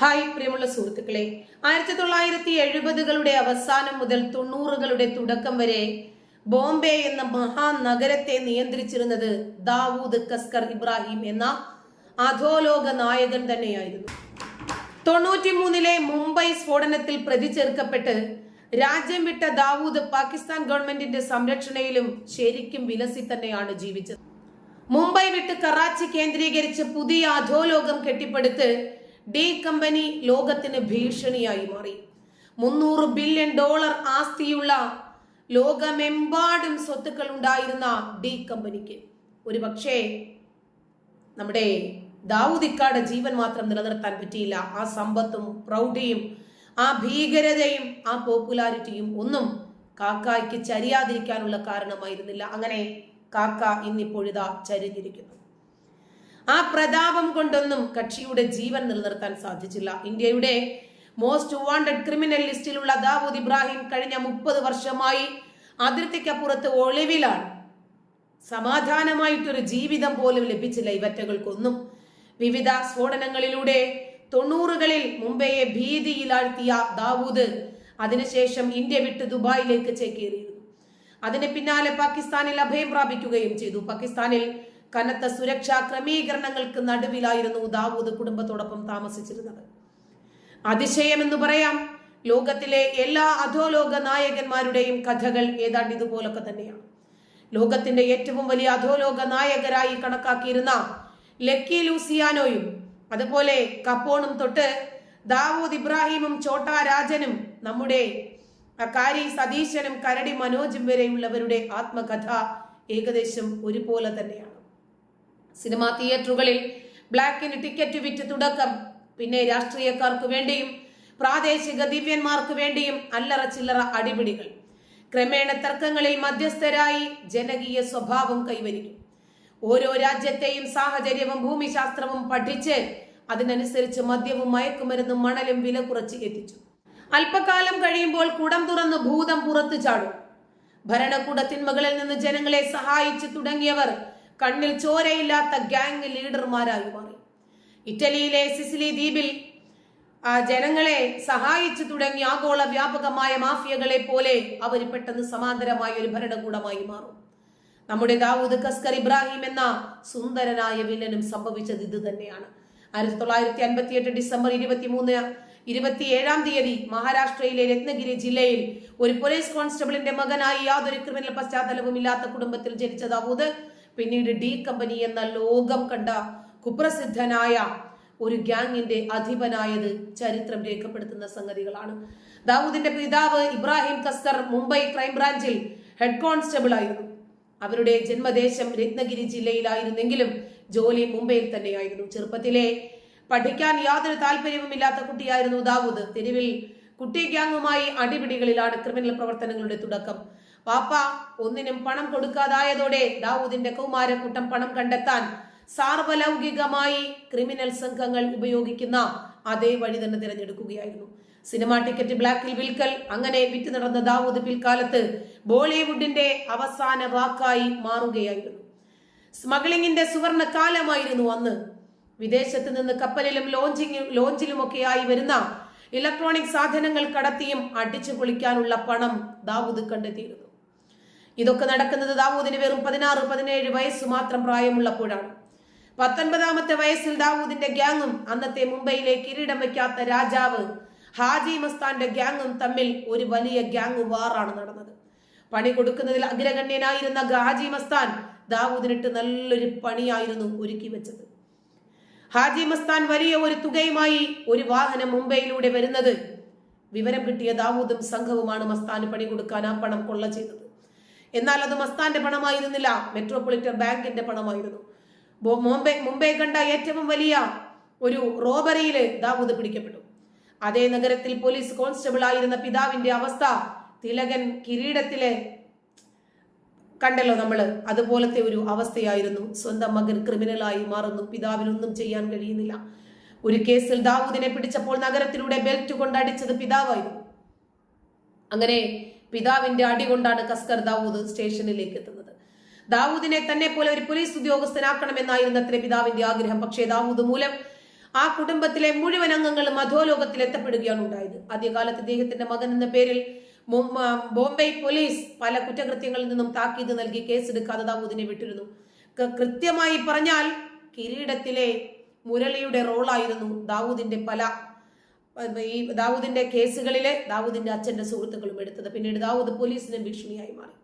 Hi പ്രിയമുള്ള സുഹൃത്തുക്കളെ. ആയിരത്തി തൊള്ളായിരത്തി എഴുപതുകളുടെ അവസാനം മുതൽ തൊണ്ണൂറുകളുടെ തുടക്കം വരെ ബോംബെ എന്ന മഹാനഗരത്തെ നിയന്ത്രിച്ചിരുന്നത് ദാവൂദ് കസ്കർ ഇബ്രാഹിം എന്ന അധോലോക നായകൻ തന്നെയായിരുന്നു. തൊണ്ണൂറ്റി മൂന്നിലെ മുംബൈ സ്ഫോടനത്തിൽ പ്രതി ചേർക്കപ്പെട്ട് രാജ്യം വിട്ട ദാവൂദ് പാകിസ്ഥാൻ ഗവൺമെന്റിന്റെ സംരക്ഷണയിലും ശരിക്കും വിലസി തന്നെയാണ് ജീവിച്ചത്. മുംബൈ വിട്ട് കറാച്ചി കേന്ദ്രീകരിച്ച് പുതിയ അധോലോകം കെട്ടിപ്പടുത്ത് ഡി കമ്പനി ലോകത്തിന് ഭീഷണിയായി മാറി. മുന്നൂറ് ബില്യൺ ഡോളർ ആസ്തിയുള്ള ലോകമെമ്പാടും സ്വത്തുക്കൾ ഉണ്ടായിരുന്ന ഡി കമ്പനിക്ക്. ഒരു പക്ഷേ നമ്മുടെ ദാവൂദിക്കാട് ജീവൻ മാത്രം നിലനിർത്താൻ പറ്റിയില്ല. ആ സമ്പത്തും പ്രൗഢിയും ആ ഭീകരതയും ആ പോപ്പുലാരിറ്റിയും ഒന്നും കാക്കയ്ക്ക് ചരിയാതിരിക്കാനുള്ള കാരണമായിരുന്നില്ല. അങ്ങനെ കാക്ക ഇന്നിപ്പോഴിതാ ചരിഞ്ഞിരിക്കുന്നു. ആ പ്രതാപം കൊണ്ടൊന്നും കക്ഷിയുടെ ജീവൻ നിലനിർത്താൻ സാധിച്ചില്ല. ഇന്ത്യയുടെ മോസ്റ്റ് വാണ്ടഡ് ക്രിമിനൽ ലിസ്റ്റിലുള്ള ദാവൂദ് ഇബ്രാഹിം കഴിഞ്ഞ മുപ്പത് വർഷമായി അതിർത്തിക്കപ്പുറത്ത് ഒളിവിലാണ്. സമാധാനമായിട്ടൊരു ജീവിതം പോലും ലഭിച്ചില്ല ഇവറ്റകൾക്കൊന്നും. വിവിധ സ്ഫോടനങ്ങളിലൂടെ തൊണ്ണൂറുകളിൽ മുംബൈയെ ഭീതിയിലാഴ്ത്തിയ ദാവൂദ് അതിനുശേഷം ഇന്ത്യ വിട്ട് ദുബായിലേക്ക് ചേക്കേറിയിരുന്നു. അതിന് പിന്നാലെ പാകിസ്ഥാനിൽ അഭയം പ്രാപിക്കുകയും ചെയ്തു. പാകിസ്ഥാനിൽ കനത്ത സുരക്ഷാ ക്രമീകരണങ്ങൾക്ക് നടുവിലായിരുന്നു ദാവൂദ് കുടുംബത്തോടൊപ്പം താമസിച്ചിരുന്നത്. അതിശയം എന്ന് പറയാം ലോകത്തിലെ എല്ലാ അധോലോക നായകന്മാരുടെയും കഥകൾ ഏതാണ്ട് ഇതുപോലൊക്കെ തന്നെയാണ്. ലോകത്തിന്റെ ഏറ്റവും വലിയ അധോലോക നായകരായി കണക്കാക്കിയിരുന്ന ലക്കി ലൂസിയാനോയും അതുപോലെ കപ്പോണും തൊട്ട് ദാവൂദ് ഇബ്രാഹിമും ചോട്ടാ രാജനും നമ്മുടെ കാരി സതീശനും കരടി മനോജും വരെയുള്ളവരുടെ ആത്മകഥ ഏകദേശം ഒരുപോലെ തന്നെയാണ്. സിനിമാ തിയേറ്ററുകളിൽ ബ്ലാക്കിന് ടിക്കറ്റ് വിറ്റ് തുടക്കം. പിന്നെ രാഷ്ട്രീയക്കാർക്ക് വേണ്ടിയും പ്രാദേശിക ദിവ്യന്മാർക്ക് വേണ്ടിയും അല്ലറ ചില്ലറ അടിപിടികൾ. ക്രമേണ തർക്കങ്ങളിൽ മധ്യസ്ഥരായി ജനകീയ സ്വഭാവം കൈവരിക്കും. ഓരോ രാജ്യത്തെയും സാഹചര്യവും ഭൂമിശാസ്ത്രവും പഠിച്ച് അതിനനുസരിച്ച് മദ്യവും മയക്കുമരുന്നും മണലും വില കുറച്ച് എത്തിച്ചു. അല്പകാലം കഴിയുമ്പോൾ കുടം തുറന്ന് ഭൂതം പുറത്തു ചാടും. ഭരണകൂട തിന്മകളിൽ നിന്ന് ജനങ്ങളെ സഹായിച്ചു തുടങ്ങിയവർ കണ്ണിൽ ചോരയില്ലാത്ത ഗ്യാങ് ലീഡർമാരായി മാറി. ഇറ്റലിയിലെ സിസിലി ദ്വീപിൽ ജനങ്ങളെ സഹായിച്ചു തുടങ്ങി ആഗോള വ്യാപകമായ മാഫിയകളെ പോലെ അവർ പെട്ടെന്ന് സമാന്തരമായ ഒരു ഭരണകൂടമായി മാറും. നമ്മുടെ ദാവൂദ് കസ്കർ ഇബ്രാഹിം എന്ന സുന്ദരനായ വില്ലനും സംഭവിച്ചത് ഇത് തന്നെയാണ്. ആയിരത്തി തൊള്ളായിരത്തി അൻപത്തി എട്ട് ഡിസംബർ ഇരുപത്തിമൂന്ന് ഇരുപത്തിയേഴാം തീയതി മഹാരാഷ്ട്രയിലെ രത്നഗിരി ജില്ലയിൽ ഒരു പോലീസ് കോൺസ്റ്റബിളിന്റെ മകനായി യാതൊരു ക്രിമിനൽ പശ്ചാത്തലവും ഇല്ലാത്ത കുടുംബത്തിൽ ജനിച്ച ദാവൂദ് പിന്നീട് ഡി കമ്പനി എന്ന ലോകം കണ്ട കുപ്രസിദ്ധനായ ഒരു ഗ്യാങ്ങിന്റെ അധിപനായത് ചരിത്രം രേഖപ്പെടുത്തുന്ന സംഗതികളാണ്. ദാവൂദിന്റെ പിതാവ് ഇബ്രാഹിം കസ്കർ മുംബൈ ക്രൈംബ്രാഞ്ചിൽ ഹെഡ് കോൺസ്റ്റബിൾ ആയിരുന്നു. അവരുടെ ജന്മദേശം രത്നഗിരി ജില്ലയിലായിരുന്നെങ്കിലും ജോലി മുംബൈയിൽ തന്നെയായിരുന്നു. ചെറുപ്പത്തിലെ പഠിക്കാൻ യാതൊരു താല്പര്യവുമില്ലാത്ത കുട്ടിയായിരുന്നു ദാവൂദ്. തെരുവിൽ കുട്ടി ഗ്യാങ്ങുമായി അടിപിടികളിലാണ് ക്രിമിനൽ പ്രവർത്തനങ്ങളുടെ തുടക്കം. പാപ്പ ഒന്നിനും പണം കൊടുക്കാതായതോടെ ദാവൂദിന്റെ കൗമാരക്കൂട്ടം പണം കണ്ടെത്താൻ സാർവലൗകികമായി ക്രിമിനൽ സംഘങ്ങൾ ഉപയോഗിക്കുന്ന അതേ വഴി തന്നെ തിരഞ്ഞെടുക്കുകയായിരുന്നു. സിനിമാ ടിക്കറ്റ് ബ്ലാക്കിൽ വിൽക്കൽ അങ്ങനെ വിറ്റ് നടന്ന ദാവൂദ് പിൽക്കാലത്ത് ബോളിവുഡിന്റെ അവസാന വാക്കായി മാറുകയായിരുന്നു. സ്മഗ്ലിംഗിന്റെ സുവർണ കാലമായിരുന്നു അന്ന്. വിദേശത്ത് നിന്ന് കപ്പലിലും ലോഞ്ചിങ് ലോഞ്ചിലുമൊക്കെയായി വരുന്ന ഇലക്ട്രോണിക് സാധനങ്ങൾ കടത്തിയും അടിച്ചു പൊളിക്കാനുള്ള പണം ദാവൂദ് കണ്ടെത്തിയിരുന്നു. ഇതൊക്കെ നടക്കുന്നത് ദാവൂദിന് വെറും പതിനാറ് പതിനേഴ് വയസ്സ് മാത്രം പ്രായമുള്ളപ്പോഴാണ്. പത്തൊൻപതാമത്തെ വയസ്സിൽ ദാവൂദിന്റെ ഗ്യാങ്ങും അന്നത്തെ മുംബൈയിലെ കിരീടം വയ്ക്കാത്ത രാജാവ് ഹാജി മസ്താന്റെ ഗ്യാങ്ങും തമ്മിൽ ഒരു വലിയ ഗ്യാങ് വാറാണ് നടന്നത്. പണി കൊടുക്കുന്നതിൽ അഗ്രഗണ്യനായിരുന്ന ഹാജി മസ്താൻ ദാവൂദിനിട്ട് നല്ലൊരു പണിയായിരുന്നു ഒരുക്കി വെച്ചത്. ഹാജി മസ്താൻ വലിയ ഒരു തുകയുമായി ഒരു വാഹനം മുംബൈയിലൂടെ വരുന്നത്. വിവരം കിട്ടിയ ദാവൂദും സംഘവുമാണ് മസ്താന് പണി കൊടുക്കാൻ ആ പണം കൊള്ള ചെയ്തത്. എന്നാൽ അത് മസ്താന്റെ പണമായിരുന്നില്ല. മെട്രോപൊളിറ്റൻ ബാങ്കിന്റെ പണമായിരുന്നു. മുംബൈ മുംബൈ കണ്ട ഏറ്റവും വലിയ ഒരു റോബറിയിൽ ദാവൂദ് പിടിക്കപ്പെട്ടു. അതേ നഗരത്തിൽ പോലീസ് കോൺസ്റ്റബിൾ ആയിരുന്ന പിതാവിന്റെ അവസ്ഥ തിലകൻ കിരീടത്തിലെ കണ്ടല്ലോ നമ്മൾ അതുപോലത്തെ ഒരു അവസ്ഥയായിരുന്നു. സ്വന്തം മകൻ ക്രിമിനലായി മാറുന്നു. പിതാവിനൊന്നും ചെയ്യാൻ കഴിയുന്നില്ല. ഒരു കേസിൽ ദാവൂദിനെ പിടിച്ചപ്പോൾ നഗരത്തിലൂടെ ബെൽറ്റ് കൊണ്ടടിച്ചത് പിതാവായിരുന്നു. അങ്ങനെ പിതാവിന്റെ അടി കൊണ്ടാണ് കസ്കർ ദാവൂദ് സ്റ്റേഷനിലേക്ക് എത്തുന്നത്. ദാവൂദിനെ തന്നെ പോലെ ഒരു പോലീസ് ഉദ്യോഗസ്ഥനാക്കണമെന്നായിരുന്നു അത്ര പിതാവിന്റെ ആഗ്രഹം. പക്ഷേ ദാവൂദ് മൂലം ആ കുടുംബത്തിലെ മുഴുവൻ അംഗങ്ങളും അധോലോകത്തിൽ എത്തപ്പെടുകയാണ് ഉണ്ടായത്. ആദ്യകാലത്ത് ഇദ്ദേഹത്തിന്റെ മകൻ എന്ന പേരിൽ ബോംബെ പോലീസ് പല കുറ്റകൃത്യങ്ങളിൽ നിന്നും താക്കീത് നൽകി കേസെടുക്കാതെ ദാവൂദിനെ വിട്ടിരുന്നു. കൃത്യമായി പറഞ്ഞാൽ കിരീടത്തിലെ മുരളിയുടെ റോളായിരുന്നു ദാവൂദിന്റെ പല ഈ ദാവൂദിന്റെ കേസുകളിലെ ദാവൂദിന്റെ അച്ഛന്റെ സുഹൃത്തുക്കളും എടുത്തത്. പിന്നീട് ദാവൂദ് പോലീസിന് ഭീഷണിയായി മാറി.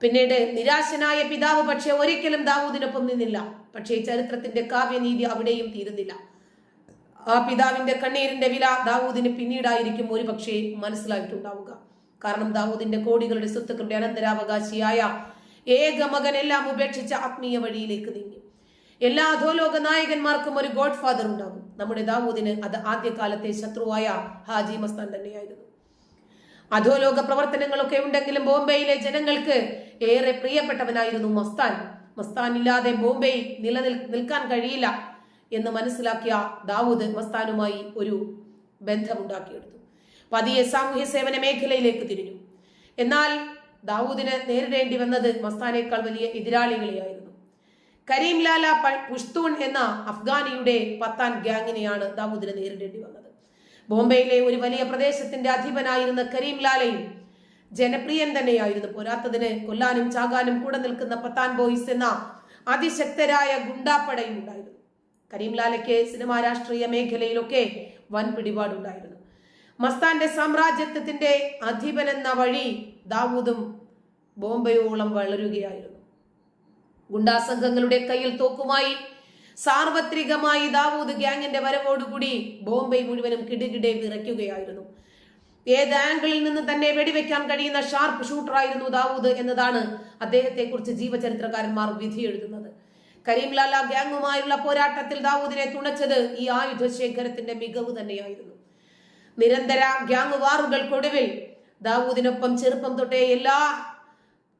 പിന്നീട് നിരാശനായ പിതാവ് പക്ഷെ ഒരിക്കലും ദാവൂദിനൊപ്പം നിന്നില്ല. പക്ഷേ ചരിത്രത്തിന്റെ കാവ്യനീതി അവിടെയും തീരുന്നില്ല. ആ പിതാവിന്റെ കണ്ണീരിന്റെ വില ദാവൂദിന് പിന്നീടായിരിക്കും ഒരു പക്ഷേ മനസ്സിലായിട്ടുണ്ടാവുക. കാരണം ദാവൂദിന്റെ കോടികളുടെ സ്വത്തുക്കളുടെ അനന്തരാവകാശിയായ ഏക മകൻ എല്ലാം ഉപേക്ഷിച്ച ആത്മീയ വഴിയിലേക്ക് നീങ്ങി. എല്ലാ അധോലോക നായകന്മാർക്കും ഒരു ഗോഡ് ഫാദർ ഉണ്ടാകും. നമ്മുടെ ദാവൂദിന് അത് ആദ്യകാലത്തെ ശത്രുവായ ഹാജി മസ്താൻ തന്നെയായിരുന്നു. അധോലോക പ്രവർത്തനങ്ങളൊക്കെ ഉണ്ടെങ്കിലും ബോംബെയിലെ ജനങ്ങൾക്ക് ഏറെ പ്രിയപ്പെട്ടവനായിരുന്നു മസ്താൻ. മസ്താൻ ഇല്ലാതെ ബോംബെയിൽ നിലനിൽ നിൽക്കാൻ കഴിയില്ല എന്ന് മനസ്സിലാക്കിയ ദാവൂദ് മസ്താനുമായി ഒരു ബന്ധമുണ്ടാക്കിയെടുത്തു. പതിയെ സാമൂഹ്യ സേവന മേഖലയിലേക്ക് തിരിഞ്ഞു. എന്നാൽ ദാവൂദിന് നേരിടേണ്ടി വന്നത് മസ്താനേക്കാൾ വലിയ എതിരാളികളെയായിരുന്നു. കരീം ലാല പുഷ്തൂൺ എന്ന അഫ്ഗാനിയുടെ പത്താൻ ഗ്യാങ്ങിനെയാണ് ദാവൂദിന് നേരിടേണ്ടി വന്നത്. ബോംബെയിലെ ഒരു വലിയ പ്രദേശത്തിന്റെ അധിപനായിരുന്ന കരീം ലാലയും ജനപ്രിയൻ തന്നെയായിരുന്നു. പോരാത്തതിന് കൊല്ലാനും ചാകാനും കൂടെ നിൽക്കുന്ന പത്താൻ ബോയ്സ് എന്ന അതിശക്തരായ ഗുണ്ടാപ്പടയും ഉണ്ടായിരുന്നു. കരീം ലാലയ്ക്ക് സിനിമാ രാഷ്ട്രീയ മേഖലയിലൊക്കെ വൻ പിടിപാടുണ്ടായിരുന്നു മസ്താന്റെ സാമ്രാജ്യത്വത്തിന്റെ അധിപനെന്ന വഴി ദാവൂദും ബോംബെയോളം വളരുകയായിരുന്നു. ഗുണ്ടാസംഘങ്ങളുടെ കയ്യിൽ തോക്കുമായി. സാർവത്രികമായി ദാവൂദ് ഗ്യാങ്ങിന്റെ വരവോടുകൂടി ബോംബെ മുഴുവനും കിടുകിടെ വിറയ്ക്കുകയായിരുന്നു. ഏത് ആംഗിളിൽ നിന്ന് തന്നെ വെടിവെക്കാൻ കഴിയുന്ന ഷാർപ്പ് ഷൂട്ടറായിരുന്നു ദാവൂദ് എന്നതാണ് അദ്ദേഹത്തെ കുറിച്ച് ജീവചരിത്രകാരന്മാർ വിധി എഴുതുന്നത്. കരീംലാല ഗ്യാങ്ങുമായുള്ള പോരാട്ടത്തിൽ ദാവൂദിനെ തുണച്ചത് ഈ ആയുധശേഖരത്തിന്റെ മികവ് തന്നെയായിരുന്നു. നിരന്തര ഗ്യാങ് വാറുകൾക്കൊടുവിൽ ദാവൂദിനൊപ്പം ചെറുപ്പം തൊട്ടേ എല്ലാ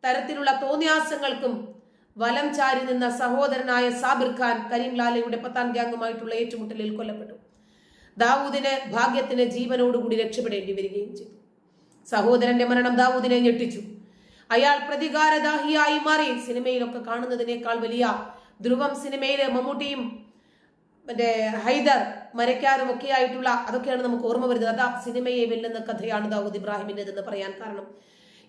തരത്തിലുള്ള തോന്നിയാസങ്ങൾക്കും വലം ചാരി നിന്ന സഹോദരനായ സാബിർ ഖാൻ കരീംലാലയുടെ പത്താൻ ഗ്യാങ്ങുമായിട്ടുള്ള ഏറ്റുമുട്ടലിൽ കൊല്ലപ്പെട്ടു. ദാവൂദിന് ഭാഗ്യത്തിന് ജീവനോടുകൂടി രക്ഷപ്പെടേണ്ടി വരികയും ചെയ്തു. സഹോദരന്റെ മരണം ദാവൂദിനെ ഞെട്ടിച്ചു. അയാൾ പ്രതികാരദാഹിയായി മാറി സിനിമയിലൊക്കെ കാണുന്നതിനേക്കാൾ വലിയ ധ്രുവം സിനിമയിലെ മമ്മൂട്ടിയും മറ്റേ ഹൈദർ മരക്കാരും ഒക്കെ ആയിട്ടുള്ള അതൊക്കെയാണ് നമുക്ക് ഓർമ്മ വരുന്നത്. അതാ സിനിമയെ വെല്ലുന്ന കഥയാണ് ദാവൂദ് ഇബ്രാഹിമിന്റെതെന്ന് പറയാൻ കാരണം.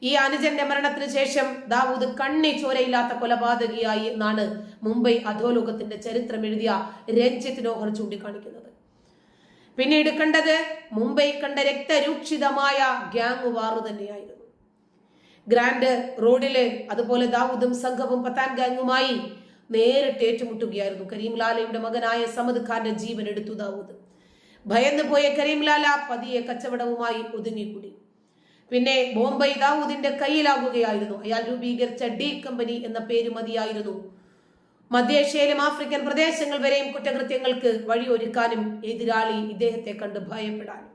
ഈ അനുജന്റെ മരണത്തിന് ശേഷം ദാവൂദ് കണ്ണി ചോരയില്ലാത്ത കൊലപാതകിയായി എന്നാണ് മുംബൈ അധോലോകത്തിന്റെ ചരിത്രം എഴുതിയ രഞ്ജിത്ത് നോഹർ ചൂണ്ടിക്കാണിക്കുന്നത്. പിന്നീട് കണ്ടത് മുംബൈ കണ്ട രക്തരൂക്ഷിതമായ ഗ്യാങ് വാറു തന്നെയായിരുന്നു. ഗ്രാൻഡ് റോഡിൽ അതുപോലെ ദാവൂദും സംഘവും പത്താൻ ഗാങ്ങുമായി നേരിട്ട് ഏറ്റുമുട്ടുകയായിരുന്നു. കരീം ലാലയുടെ മകനായ സമദ് ഖാന്റെ ജീവൻ എടുത്തു ദാവൂദ്. ഭയന്നുപോയ കരീം ലാല പതിയെ കച്ചവടവുമായി ഒതുങ്ങിക്കൂടി. പിന്നെ ബോംബെ ദാവൂദിന്റെ കയ്യിലാകുകയായിരുന്നു. അയാൾ രൂപീകരിച്ച ഡി കമ്പനി എന്ന പേര് മതിയായിരുന്നു. മധ്യേഷ്യയിലും ആഫ്രിക്കൻ പ്രദേശങ്ങൾ വരെയും കുറ്റകൃത്യങ്ങൾക്ക് വഴിയൊരുക്കാനും എതിരാളി ഇദ്ദേഹത്തെ കണ്ട് ഭയപ്പെടാനും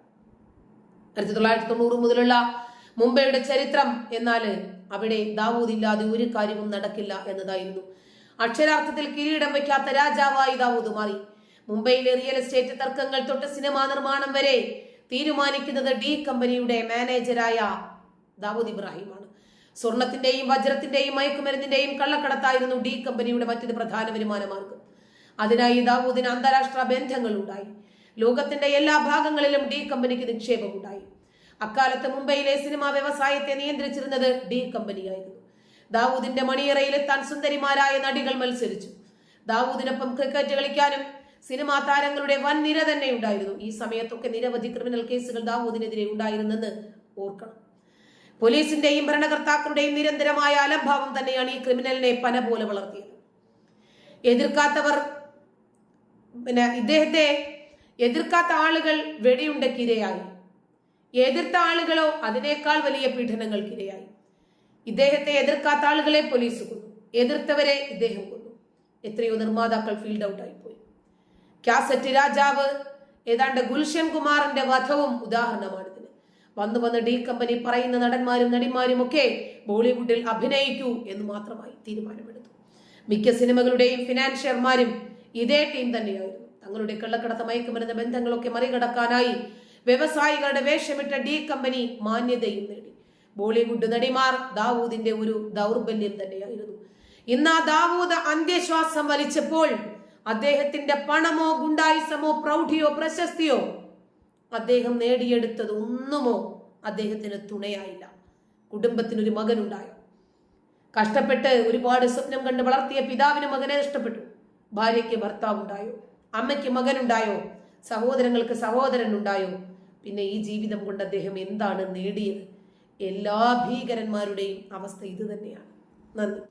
ആയിരത്തി തൊള്ളായിരത്തി തൊണ്ണൂറ് മുതലുള്ള മുംബൈയുടെ ചരിത്രം എന്നാൽ അവിടെ ദാവൂദ് ഇല്ലാതെ ഒരു കാര്യവും നടക്കില്ല എന്നതായിരുന്നു. അക്ഷരാർത്ഥത്തിൽ കിരീടം വയ്ക്കാത്ത രാജാവായി ദാവൂദ് മാറി. മുംബൈയിലെ റിയൽ എസ്റ്റേറ്റ് തർക്കങ്ങൾ തൊട്ട് സിനിമാ നിർമ്മാണം വരെ തീരുമാനിക്കുന്നത് ഡി കമ്പനിയുടെ മാനേജരായ ദാവൂദ് ഇബ്രാഹിമാണ്. സ്വർണത്തിന്റെയും വജ്രത്തിന്റെയും മയക്കുമരുന്നിന്റെയും കള്ളക്കടത്തായിരുന്നു ഡി കമ്പനിയുടെ മറ്റൊരു പ്രധാന വരുമാന മാർഗം അതിനായി ദാവൂദിന് അന്താരാഷ്ട്ര ബന്ധങ്ങൾ ഉണ്ടായി ലോകത്തിന്റെ എല്ലാ ഭാഗങ്ങളിലും ഡി കമ്പനിക്ക് നിക്ഷേപം ഉണ്ടായി അക്കാലത്ത് മുംബൈയിലെ സിനിമാ വ്യവസായത്തെ നിയന്ത്രിച്ചിരുന്നത് ഡി കമ്പനിയായിരുന്നു. ദാവൂദിന്റെ മണിയറയിലെത്താൻ സുന്ദരിമാരായ നടികൾ മത്സരിച്ചു. ദാവൂദിനൊപ്പം ക്രിക്കറ്റ് കളിക്കാനും സിനിമാ താരങ്ങളുടെ വൻ നിര തന്നെ ഉണ്ടായിരുന്നു. ഈ സമയത്തൊക്കെ നിരവധി ക്രിമിനൽ കേസുകൾ ദാവൂദിനെതിരെ ഉണ്ടായിരുന്നെന്ന് ഓർക്കണം. പോലീസിന്റെയും ഭരണകർത്താക്കളുടെയും നിരന്തരമായ അലംഭാവം തന്നെയാണ് ഈ ക്രിമിനലിനെ പന പോലെ വളർത്തിയത്. എതിർക്കാത്തവർ പിന്നെ ഇദ്ദേഹത്തെ എതിർക്കാത്ത ആളുകൾ വെടിയുണ്ടക്കിരയായി. എതിർത്ത ആളുകളോ അതിനേക്കാൾ വലിയ പീഡനങ്ങൾക്കിരയായി. ഇദ്ദേഹത്തെ എതിർക്കാത്ത ആളുകളെ പോലീസ് കൊന്നു. എതിർത്തവരെ ഇദ്ദേഹം കൊന്നു. എത്രയോ നിർമ്മാതാക്കൾ ഫീൽഡ് ഔട്ടായി പോയി കാസറ്റ് രാജാവ് ഏതാണ്ട് ഗുൽഷൻ കുമാറിന്റെ വധവും ഉദാഹരണമാണിതിന് വന്നു വന്ന് ഡി കമ്പനി പറയുന്ന നടന്മാരും നടിമാരും ഒക്കെ ബോളിവുഡിൽ അഭിനയിക്കൂ എന്ന് മാത്രമായി തീരുമാനമെടുത്തു. മിക്ക സിനിമകളുടെയും ഫിനാൻഷ്യർമാരും ഇതേ ടീം തന്നെയായിരുന്നു. തങ്ങളുടെ കള്ളക്കടത്ത് മയക്കുമരുന്ന് ബന്ധങ്ങളൊക്കെ മറികടക്കാനായി വ്യവസായികളുടെ വേഷമിട്ട ഡി കമ്പനി മാന്യതയും നേടി. ബോളിവുഡ് നടിമാർ ദാവൂദിന്റെ ഒരു ദൗർബല്യം തന്നെയായിരുന്നു. ഇന്ന് ആ ദാവൂദ് അന്ത്യശ്വാസം വലിച്ചപ്പോൾ അദ്ദേഹത്തിന്റെ പണമോ ഗുണ്ടായിസമോ പ്രൗഢിയോ പ്രശസ്തിയോ അദ്ദേഹം നേടിയെടുത്തത് ഒന്നുമോ അദ്ദേഹത്തിന് തുണയായില്ല. കുടുംബത്തിനൊരു മകനുണ്ടായോ. കഷ്ടപ്പെട്ട് ഒരുപാട് സ്വപ്നം കണ്ട് വളർത്തിയ പിതാവിന് മകനെ നഷ്ടപ്പെട്ടു. ഭാര്യയ്ക്ക് ഭർത്താവുണ്ടായോ? അമ്മയ്ക്ക് മകനുണ്ടായോ? സഹോദരങ്ങൾക്ക് സഹോദരൻ ഉണ്ടായോ പിന്നെ ഈ ജീവിതം കൊണ്ട് അദ്ദേഹം എന്താണ് നേടിയത്? എല്ലാ ഭീകരന്മാരുടെയും അവസ്ഥ ഇത് തന്നെയാണ്. നന്ദി.